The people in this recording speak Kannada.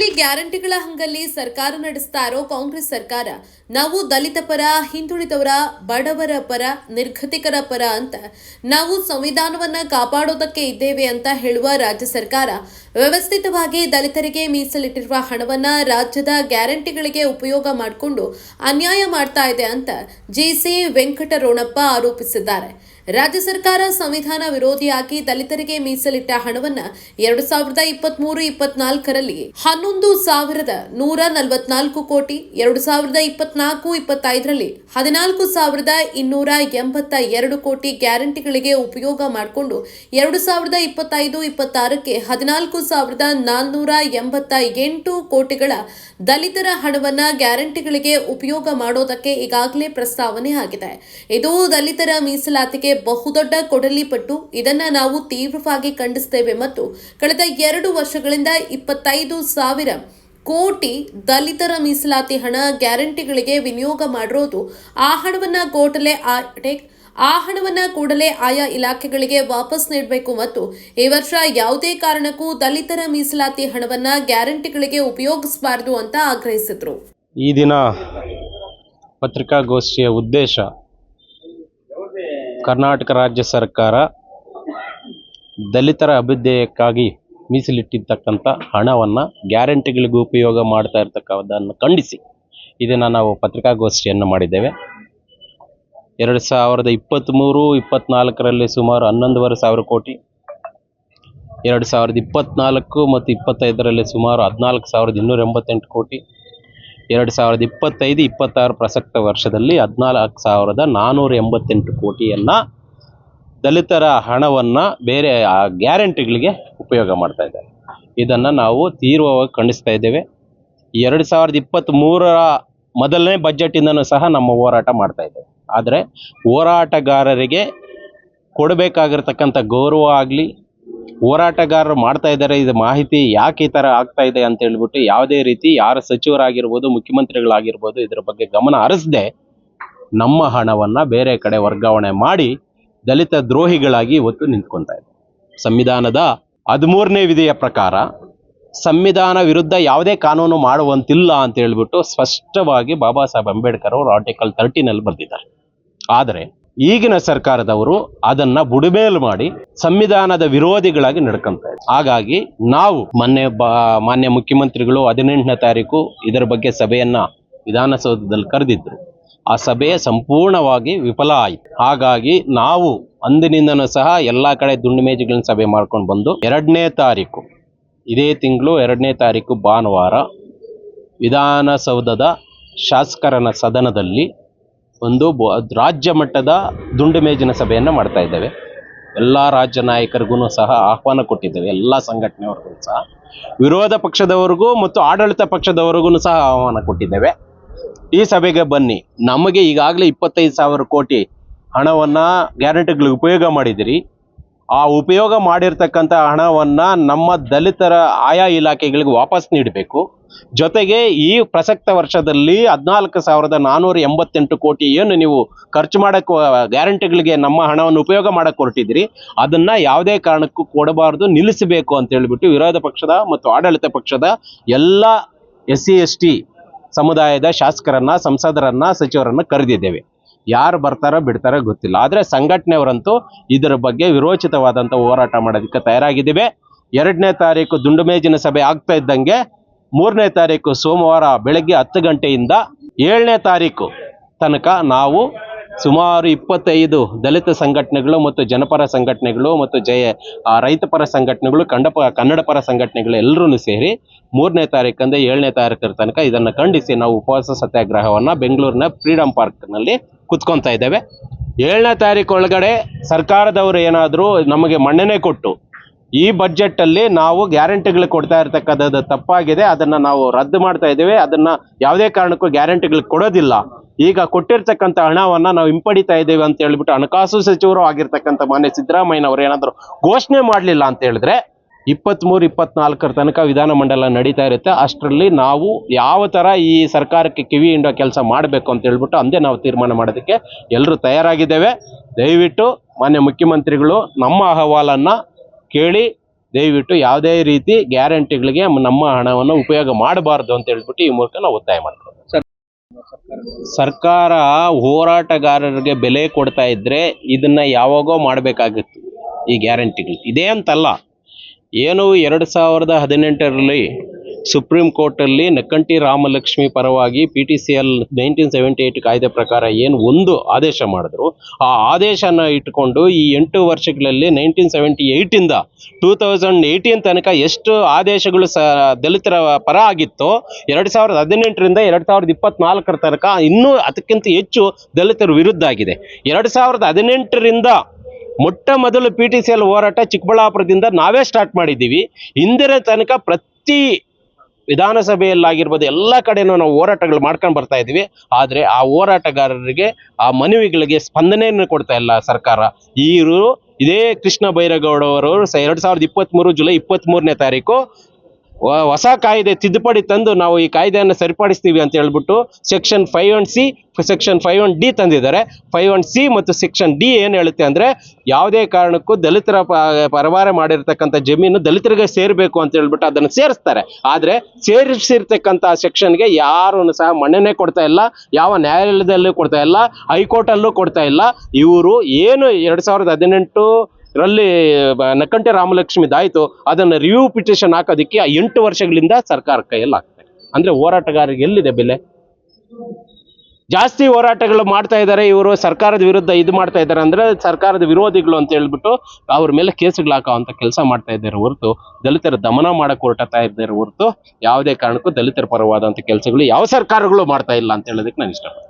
ರಾಜ್ಯದಲ್ಲಿ ಗ್ಯಾರಂಟಿಗಳ ಹಂಗಲ್ಲಿ ಸರ್ಕಾರ ನಡೆಸ್ತಾ ಇರೋ ಕಾಂಗ್ರೆಸ್ ಸರ್ಕಾರ, ನಾವು ದಲಿತ ಪರ, ಹಿಂದುಳಿದವರ, ಬಡವರ ಪರ, ನಿರ್ಗತಿಕರ ಪರ ಅಂತ ನಾವು ಸಂವಿಧಾನವನ್ನ ಕಾಪಾಡೋದಕ್ಕೆ ಇದ್ದೇವೆ ಅಂತ ಹೇಳುವ ರಾಜ್ಯ ಸರ್ಕಾರ ವ್ಯವಸ್ಥಿತವಾಗಿ ದಲಿತರಿಗೆ ಮೀಸಲಿಟ್ಟಿರುವ ಹಣವನ್ನ ರಾಜ್ಯದ ಗ್ಯಾರಂಟಿಗಳಿಗೆ ಉಪಯೋಗ ಮಾಡಿಕೊಂಡು ಅನ್ಯಾಯ ಮಾಡ್ತಾ ಇದೆ ಅಂತ ಜಿಸಿ ವೆಂಕಟರೋಣಪ್ಪ ಆರೋಪಿಸಿದ್ದಾರೆ. ರಾಜ್ಯ ಸರ್ಕಾರ ಸಂವಿಧಾನ ವಿರೋಧಿಯಾಗಿ ದಲಿತರಿಗೆ ಮೀಸಲಿಟ್ಟ ಹಣವನ್ನ ಎರಡು ಸಾವಿರದ ಇಪ್ಪತ್ಮೂರು ಇಪ್ಪತ್ನಾಲ್ಕರಲ್ಲಿ ಹನ್ನೊಂದು ಸಾವಿರದ ನೂರ ನಲವತ್ನಾಲ್ಕು ಕೋಟಿ, ಎರಡು ಸಾವಿರದ ಇಪ್ಪತ್ನಾಲ್ಕು ಇಪ್ಪತ್ತೈದರಲ್ಲಿ ಹದಿನಾಲ್ಕು ಸಾವಿರದ ಇನ್ನೂರ ಎಂಬತ್ತ ಎರಡು ಕೋಟಿ ಗ್ಯಾರಂಟಿಗಳಿಗೆ ಉಪಯೋಗ ಮಾಡಿಕೊಂಡು ಎರಡು ಸಾವಿರದ ಇಪ್ಪತ್ತೈದು ಇಪ್ಪತ್ತಾರಕ್ಕೆ ಹದಿನಾಲ್ಕು ಸಾವಿರದ ನಾನ್ನೂರ ಎಂಬತ್ತ ಎಂಟು ಕೋಟಿಗಳ ದಲಿತರ ಹಣವನ್ನು ಗ್ಯಾರಂಟಿಗಳಿಗೆ ಉಪಯೋಗ ಮಾಡೋದಕ್ಕೆ ಈಗಾಗಲೇ ಪ್ರಸ್ತಾವನೆ ಆಗಿದೆ. ಇದು ದಲಿತರ ಮೀಸಲಾತಿಗೆ ಬಹುದೊಡ್ಡ ಕೊಡಲಿ ಪಟ್ಟು ಇದನ್ನ ನಾವು ತೀವ್ರವಾಗಿ ಖಂಡಿಸ್ತೇವೆ ಮತ್ತು ಕಳೆದ ಎರಡು ವರ್ಷಗಳಿಂದ ಇಪ್ಪತ್ತೈದು ಸಾವಿರ ಕೋಟಿ ದಲಿತರ ಮೀಸಲಾತಿ ಹಣ ಗ್ಯಾರಂಟಿಗಳಿಗೆ ವಿನಿಯೋಗ ಮಾಡಿರೋದು ಆ ಹಣವನ್ನು ಕೋಟಲೆ ಆ ಆ ಹಣವನ್ನು ಕೂಡಲೇ ಆಯಾ ಇಲಾಖೆಗಳಿಗೆ ವಾಪಸ್ ನೀಡಬೇಕು ಮತ್ತು ಈ ವರ್ಷ ಯಾವುದೇ ಕಾರಣಕ್ಕೂ ದಲಿತರ ಮೀಸಲಾತಿ ಹಣವನ್ನ ಗ್ಯಾರಂಟಿಗಳಿಗೆ ಉಪಯೋಗಿಸಬಾರದು ಅಂತ ಆಗ್ರಹಿಸಿದ್ರು. ಈ ದಿನ ಪತ್ರಿಕಾಗೋಷ್ಠಿಯ ಉದ್ದೇಶ ಕರ್ನಾಟಕ ರಾಜ್ಯ ಸರ್ಕಾರ ದಲಿತರ ಅಭ್ಯುದಯಕ್ಕಾಗಿ ಮೀಸಲಿಟ್ಟಿರ್ತಕ್ಕಂಥ ಹಣವನ್ನು ಗ್ಯಾರಂಟಿಗಳಿಗೂ ಉಪಯೋಗ ಮಾಡ್ತಾ ಇರ್ತಕ್ಕಂಥದ್ದನ್ನು ಖಂಡಿಸಿ ಇದನ್ನು ನಾವು ಪತ್ರಿಕಾಗೋಷ್ಠಿಯನ್ನು ಮಾಡಿದ್ದೇವೆ. ಎರಡು ಸಾವಿರದ ಇಪ್ಪತ್ತ್ಮೂರು ಇಪ್ಪತ್ತ್ನಾಲ್ಕರಲ್ಲಿ ಸುಮಾರು ಹನ್ನೊಂದುವರೆ ಸಾವಿರ ಕೋಟಿ. ಎರಡು ಸಾವಿರದ ಇಪ್ಪತ್ತ್ನಾಲ್ಕು ಮತ್ತು ಇಪ್ಪತ್ತೈದರಲ್ಲಿ ಸುಮಾರು ಹದಿನಾಲ್ಕು ಸಾವಿರದ ಇನ್ನೂರ ಎಂಬತ್ತೆಂಟು ಕೋಟಿ. ಎರಡು ಸಾವಿರದ ಇಪ್ಪತ್ತೈದು, ಇಪ್ಪತ್ತಾರು ಪ್ರಸಕ್ತ ವರ್ಷದಲ್ಲಿ ಹದಿನಾಲ್ಕು ಸಾವಿರದ ನಾನ್ನೂರ ಎಂಬತ್ತೆಂಟು ಕೋಟಿಯನ್ನು ದಲಿತರ ಹಣವನ್ನು ಬೇರೆ, ಆ, ಗ್ಯಾರಂಟಿಗಳಿಗೆ ಉಪಯೋಗ ಮಾಡ್ತಾ ಇದ್ದಾರೆ. ಇದನ್ನು ನಾವು ತೀವ್ರವಾಗಿ ಖಂಡಿಸ್ತಾ ಇದ್ದೇವೆ. ಎರಡು ಸಾವಿರದ ಇಪ್ಪತ್ತ್ಮೂರರ ಮೊದಲನೇ ಬಜೆಟಿಂದನೂ ಸಹ ನಮ್ಮ ಹೋರಾಟ ಮಾಡ್ತಾ ಇದ್ದೇವೆ. ಆದರೆ ಹೋರಾಟಗಾರರಿಗೆ ಕೊಡಬೇಕಾಗಿರ್ತಕ್ಕಂಥ ಗೌರವ ಆಗಲಿ, ಹೋರಾಟಗಾರರು ಮಾಡ್ತಾ ಇದ್ದಾರೆ, ಇದು ಮಾಹಿತಿ ಯಾಕೆ ಈ ಥರ ಆಗ್ತಾ ಇದೆ ಅಂತ ಹೇಳ್ಬಿಟ್ಟು ಯಾವುದೇ ರೀತಿ ಯಾರ ಸಚಿವರಾಗಿರ್ಬೋದು, ಮುಖ್ಯಮಂತ್ರಿಗಳಾಗಿರ್ಬೋದು, ಇದರ ಬಗ್ಗೆ ಗಮನ ಹರಿಸದೆ ನಮ್ಮ ಹಣವನ್ನು ಬೇರೆ ಕಡೆ ವರ್ಗಾವಣೆ ಮಾಡಿ ದಲಿತ ದ್ರೋಹಿಗಳಾಗಿ ಇವತ್ತು ನಿಂತ್ಕೊತಾ ಇದೆ ಸಂವಿಧಾನದ ಹದಿಮೂರನೇ ವಿಧಿಯ ಪ್ರಕಾರ ಸಂವಿಧಾನ ವಿರುದ್ಧ ಯಾವುದೇ ಕಾನೂನು ಮಾಡುವಂತಿಲ್ಲ ಅಂತ ಹೇಳ್ಬಿಟ್ಟು ಸ್ಪಷ್ಟವಾಗಿ ಬಾಬಾ ಸಾಹೇಬ್ ಅಂಬೇಡ್ಕರ್ ಅವರು ಆರ್ಟಿಕಲ್ ತರ್ಟಿನಲ್ಲಿ ಬರೆದಿದ್ದಾರೆ. ಆದರೆ ಈಗಿನ ಸರ್ಕಾರದವರು ಅದನ್ನ ಬುಡಮೇಲು ಮಾಡಿ ಸಂವಿಧಾನದ ವಿರೋಧಿಗಳಾಗಿ ನಡ್ಕೊಂತ ಹಾಗಾಗಿ ನಾವು ಮೊನ್ನೆ ಮಾನ್ಯ ಮುಖ್ಯಮಂತ್ರಿಗಳು ಹದಿನೆಂಟನೇ ತಾರೀಕು ಇದರ ಬಗ್ಗೆ ಸಭೆಯನ್ನ ವಿಧಾನಸೌಧದಲ್ಲಿ ಕರೆದಿದ್ರು. ಆ ಸಭೆ ಸಂಪೂರ್ಣವಾಗಿ ವಿಫಲ ಆಯಿತು. ಹಾಗಾಗಿ ನಾವು ಅಂದಿನಿಂದನೂ ಸಹ ಎಲ್ಲ ಕಡೆ ದುಂಡು ಮೇಜುಗಳನ್ನ ಸಭೆ ಮಾಡ್ಕೊಂಡು ಬಂದು ಎರಡನೇ ತಾರೀಕು, ಇದೇ ತಿಂಗಳು ಎರಡನೇ ತಾರೀಕು ಭಾನುವಾರ ವಿಧಾನಸೌಧದ ಶಾಸಕರನ ಸದನದಲ್ಲಿ ಒಂದು ರಾಜ್ಯ ಮಟ್ಟದ ದುಂಡು ಮೇಜಿನ ಸಭೆಯನ್ನು ಮಾಡ್ತಾ ಇದ್ದೇವೆ. ಎಲ್ಲ ರಾಜ್ಯ ನಾಯಕರಿಗೂ ಸಹ ಆಹ್ವಾನ ಕೊಟ್ಟಿದ್ದೇವೆ. ಎಲ್ಲ ಸಂಘಟನೆಯವರಿಗೂ ಸಹ. ವಿರೋಧ ಪಕ್ಷದವರಿಗೂ ಮತ್ತು ಆಡಳಿತ ಪಕ್ಷದವರಿಗೂ ಸಹ ಆಹ್ವಾನ ಕೊಟ್ಟಿದ್ದೇವೆ. ಈ ಸಭೆಗೆ ಬನ್ನಿ. ನಮಗೆ ಈಗಾಗಲೇ ಇಪ್ಪತ್ತೈದು ಸಾವಿರ ಕೋಟಿ ಹಣವನ್ನು ಗ್ಯಾರಂಟಿಗಳಿಗೆ ಉಪಯೋಗ ಮಾಡಿದಿರಿ ಆ ಉಪಯೋಗ ಮಾಡಿರ್ತಕ್ಕಂಥ ಹಣವನ್ನು ನಮ್ಮ ದಲಿತರ ಆಯಾ ಇಲಾಖೆಗಳಿಗೆ ವಾಪಸ್ ನೀಡಬೇಕು. ಜೊತೆಗೆ ಈ ಪ್ರಸಕ್ತ ವರ್ಷದಲ್ಲಿ ಹದಿನಾಲ್ಕು ಸಾವಿರದ ನಾನ್ನೂರ ಎಂಬತ್ತೆಂಟು ಕೋಟಿ ಏನು ನೀವು ಖರ್ಚು ಮಾಡಕ್ಕೆ ಗ್ಯಾರಂಟಿಗಳಿಗೆ ನಮ್ಮ ಹಣವನ್ನು ಉಪಯೋಗ ಮಾಡಕ್ಕೆ ಹೊರಟಿದ್ರಿ ಅದನ್ನ ಯಾವುದೇ ಕಾರಣಕ್ಕೂ ಕೊಡಬಾರದು, ನಿಲ್ಲಿಸಬೇಕು ಅಂತ ಹೇಳಿಬಿಟ್ಟು ವಿರೋಧ ಪಕ್ಷದ ಮತ್ತು ಆಡಳಿತ ಪಕ್ಷದ ಎಲ್ಲ ಎಸ್ ಸಿ ಎಸ್ ಟಿ ಸಮುದಾಯದ ಶಾಸಕರನ್ನ, ಸಂಸದರನ್ನ, ಸಚಿವರನ್ನ ಕರೆದಿದ್ದೇವೆ. ಯಾರು ಬರ್ತಾರೋ ಬಿಡ್ತಾರೋ ಗೊತ್ತಿಲ್ಲ. ಆದರೆ ಸಂಘಟನೆಯವರಂತೂ ಇದರ ಬಗ್ಗೆ ವಿರೋಚಿತವಾದಂಥ ಹೋರಾಟ ಮಾಡೋದಕ್ಕೆ ತಯಾರಾಗಿದ್ದೀವಿ. ಎರಡನೇ ತಾರೀಕು ದುಂಡು ಮೇಜಿನ ಸಭೆ ಆಗ್ತಾ ಇದ್ದಂಗೆ ಮೂರನೇ ತಾರೀಕು ಸೋಮವಾರ ಬೆಳಗ್ಗೆ ಹತ್ತು ಗಂಟೆಯಿಂದ ಏಳನೇ ತಾರೀಕು ತನಕ ನಾವು ಸುಮಾರು ಇಪ್ಪತ್ತೈದು ದಲಿತ ಸಂಘಟನೆಗಳು ಮತ್ತು ಜನಪರ ಸಂಘಟನೆಗಳು ಮತ್ತು ಜಯ ರೈತಪರ ಸಂಘಟನೆಗಳು ಕಂಡಪ ಕನ್ನಡ ಪರ ಸಂಘಟನೆಗಳು ಎಲ್ಲರೂ ಸೇರಿ ಮೂರನೇ ತಾರೀಕಂದ ಏಳನೇ ತಾರೀಕರ ತನಕ ಇದನ್ನು ಖಂಡಿಸಿ ನಾವು ಉಪವಾಸ ಸತ್ಯಾಗ್ರಹವನ್ನು ಬೆಂಗಳೂರಿನ ಫ್ರೀಡಂ ಪಾರ್ಕ್ನಲ್ಲಿ ಕುತ್ಕೊತಾ ಇದ್ದೇವೆ. ಏಳನೇ ತಾರೀಕು ಒಳಗಡೆ ಸರ್ಕಾರದವರು ಏನಾದರೂ ನಮಗೆ ಮನ್ನಣೆ ಕೊಟ್ಟು ಈ ಬಜೆಟಲ್ಲಿ ನಾವು ಗ್ಯಾರಂಟಿಗಳು ಕೊಡ್ತಾ ಇರ್ತಕ್ಕಂಥದ್ದು ತಪ್ಪಾಗಿದೆ, ಅದನ್ನು ನಾವು ರದ್ದು ಮಾಡ್ತಾ ಇದ್ದೇವೆ, ಅದನ್ನು ಯಾವುದೇ ಕಾರಣಕ್ಕೂ ಗ್ಯಾರಂಟಿಗಳು ಕೊಡೋದಿಲ್ಲ. ಈಗ ಕೊಟ್ಟಿರ್ತಕ್ಕಂಥ ಹಣವನ್ನ ನಾವು ಹಿಂಪಡಿತಾ ಇದ್ದೇವೆ ಅಂತ ಹೇಳ್ಬಿಟ್ಟು ಹಣಕಾಸು ಸಚಿವರು ಆಗಿರ್ತಕ್ಕಂಥ ಮಾನ್ಯ ಸಿದ್ದರಾಮಯ್ಯನವರು ಏನಾದರೂ ಘೋಷಣೆ ಮಾಡಲಿಲ್ಲ ಅಂತ ಹೇಳಿದ್ರೆ ಇಪ್ಪತ್ತ್ಮೂರು ಇಪ್ಪತ್ನಾಲ್ಕರ ತನಕ ವಿಧಾನಮಂಡಲ ನಡೀತಾ ಇರುತ್ತೆ. ಅಷ್ಟರಲ್ಲಿ ನಾವು ಯಾವ ಥರ ಈ ಸರ್ಕಾರಕ್ಕೆ ಕಿವಿ ಹಿಂಡೋ ಕೆಲಸ ಮಾಡಬೇಕು ಅಂತ ಹೇಳ್ಬಿಟ್ಟು ಅಂದೇ ನಾವು ತೀರ್ಮಾನ ಮಾಡೋದಕ್ಕೆ ಎಲ್ಲರೂ ತಯಾರಾಗಿದ್ದೇವೆ. ದಯವಿಟ್ಟು ಮಾನ್ಯ ಮುಖ್ಯಮಂತ್ರಿಗಳು ನಮ್ಮ ಅಹವಾಲನ್ನು ಕೇಳಿ, ದಯವಿಟ್ಟು ಯಾವುದೇ ರೀತಿ ಗ್ಯಾರಂಟಿಗಳಿಗೆ ನಮ್ಮ ಹಣವನ್ನು ಉಪಯೋಗ ಮಾಡಬಾರ್ದು ಅಂತ ಹೇಳ್ಬಿಟ್ಟು ಈ ಮೂಲಕ ನಾವು ಒತ್ತಾಯ ಮಾಡ್ತೀವಿ ಸರ್ಕಾರ ಹೋರಾಟಗಾರರಿಗೆ ಬೆಲೆ ಕೊಡ್ತಾ ಇದ್ರೆ ಇದನ್ನ ಯಾವಾಗೋ ಮಾಡಬೇಕಾಗಿತ್ತು ಈ ಗ್ಯಾರಂಟಿಗಳು. ಇದೇ ಅಂತಲ್ಲ, ಏನು ಎರಡು ಸಾವಿರದ ಹದಿನೆಂಟರಲ್ಲಿ ಸುಪ್ರೀಂ ಕೋರ್ಟಲ್ಲಿ ನಕ್ಕಂಟಿ ರಾಮಲಕ್ಷ್ಮಿ ಪರವಾಗಿ P T C L nineteen seventy eight ಕಾಯ್ದೆ ಪ್ರಕಾರ ಏನು ಒಂದು ಆದೇಶ ಮಾಡಿದ್ರು, ಆ ಆದೇಶನ ಇಟ್ಕೊಂಡು ಈ ಎಂಟು ವರ್ಷಗಳಲ್ಲಿ ನೈನ್ಟೀನ್ ಸೆವೆಂಟಿ ಏಯ್ಟಿಂದ ಟೂ ತೌಸಂಡ್ ಏಯ್ಟೀನ್ ತನಕ ಎಷ್ಟು ಆದೇಶಗಳು ಸ, ದಲಿತರ ಪರ ಆಗಿತ್ತೋ, ಎರಡು ಸಾವಿರದ ಹದಿನೆಂಟರಿಂದ ಎರಡು ಸಾವಿರದ ಇಪ್ಪತ್ನಾಲ್ಕರ ತನಕ ಇನ್ನೂ ಅದಕ್ಕಿಂತ ಹೆಚ್ಚು ದಲಿತರ ವಿರುದ್ಧ ಆಗಿದೆ. ಎರಡು ಸಾವಿರದ ಹದಿನೆಂಟರಿಂದ ಮೊಟ್ಟ ಮೊದಲು ಪಿ ಟಿ ಸಿ ಎಲ್ ಹೋರಾಟ ಚಿಕ್ಕಬಳ್ಳಾಪುರದಿಂದ ನಾವೇ ಸ್ಟಾರ್ಟ್ ಮಾಡಿದ್ದೀವಿ. ಇಂದಿನ ತನಕ ಪ್ರತಿ ವಿಧಾನಸಭೆಯಲ್ಲಾಗಿರ್ಬೋದು ಎಲ್ಲ ಕಡೆನೂ ನಾವು ಹೋರಾಟಗಳು ಮಾಡ್ಕೊಂಡು ಬರ್ತಾ ಇದ್ದೀವಿ. ಆದರೆ ಆ ಹೋರಾಟಗಾರರಿಗೆ, ಆ ಮನವಿಗಳಿಗೆ ಸ್ಪಂದನೆಯನ್ನು ಕೊಡ್ತಾ ಇಲ್ಲ ಸರ್ಕಾರ. ಇವರು ಇದೇ ಕೃಷ್ಣ ಬೈರೇಗೌಡ ಅವರು ಎರಡು ಸಾವಿರದ ಇಪ್ಪತ್ತ್ಮೂರು ಜುಲೈ ಇಪ್ಪತ್ತ್ಮೂರನೇ ತಾರೀಕು ವ- ಹೊಸ ಕಾಯ್ದೆ ತಿದ್ದುಪಡಿ ತಂದು ನಾವು ಈ ಕಾಯ್ದೆಯನ್ನು ಸರಿಪಡಿಸ್ತೀವಿ ಅಂತ ಹೇಳ್ಬಿಟ್ಟು section five one C, section five one D ತಂದಿದ್ದಾರೆ. ಫೈವ್ ಒನ್ ಸಿ ಮತ್ತು ಸೆಕ್ಷನ್ ಡಿ ಏನು ಹೇಳುತ್ತೆ ಅಂದರೆ ಯಾವುದೇ ಕಾರಣಕ್ಕೂ ದಲಿತರ ಪರವಾರ ಮಾಡಿರ್ತಕ್ಕಂಥ ಜಮೀನು ದಲಿತರಿಗೆ ಸೇರಬೇಕು ಅಂತ ಹೇಳ್ಬಿಟ್ಟು ಅದನ್ನು ಸೇರಿಸ್ತಾರೆ. ಆದರೆ ಸೇರಿಸಿರ್ತಕ್ಕಂಥ ಸೆಕ್ಷನ್ಗೆ ಯಾರೂ ಸಹ ಮನ್ನಣೆ ಕೊಡ್ತಾ ಇಲ್ಲ, ಯಾವ ನ್ಯಾಯಾಲಯದಲ್ಲೂ ಕೊಡ್ತಾ ಇಲ್ಲ, ಹೈಕೋರ್ಟಲ್ಲೂ ಕೊಡ್ತಾ ಇಲ್ಲ. ಇವರು ಏನು ಎರಡು ಸಾವಿರದ ಹದಿನೆಂಟು ರಲ್ಲಿ ನಕ್ಕಂಟೆ ರಾಮಲಕ್ಷ್ಮಿ ದಾಯಿತು, ಅದನ್ನು ರಿವ್ಯೂ ಪಿಟಿಷನ್ ಹಾಕೋದಕ್ಕೆ ಆ ಎಂಟು ವರ್ಷಗಳಿಂದ ಸರ್ಕಾರ ಕೈಯಲ್ಲಿ ಆಗ್ತದೆ ಅಂದ್ರೆ ಹೋರಾಟಗಾರರಿಗೆ ಎಲ್ಲಿದೆ ಬೆಲೆ? ಜಾಸ್ತಿ ಹೋರಾಟಗಳು ಮಾಡ್ತಾ ಇದ್ದಾರೆ ಇವರು ಸರ್ಕಾರದ ವಿರುದ್ಧ ಇದು ಮಾಡ್ತಾ ಇದ್ದಾರೆ ಅಂದ್ರೆ ಸರ್ಕಾರದ ವಿರೋಧಿಗಳು ಅಂತ ಹೇಳ್ಬಿಟ್ಟು ಅವ್ರ ಮೇಲೆ ಕೇಸುಗಳು ಹಾಕೋವಂಥ ಕೆಲಸ ಮಾಡ್ತಾ ಇದ್ದಾರೆ ಹೊರತು, ದಲಿತರ ದಮನ ಮಾಡಕ್ಕೆ ಹೊರಟತಾ ಇದ್ದಾರೆ ಹೊರತು, ಯಾವುದೇ ಕಾರಣಕ್ಕೂ ದಲಿತರ ಪರವಾದಂಥ ಕೆಲಸಗಳು ಯಾವ ಸರ್ಕಾರಗಳು ಮಾಡ್ತಾ ಇಲ್ಲ ಅಂತ ಹೇಳೋದಕ್ಕೆ ನಾನು ಇಷ್ಟಪಡ್ತೀನಿ.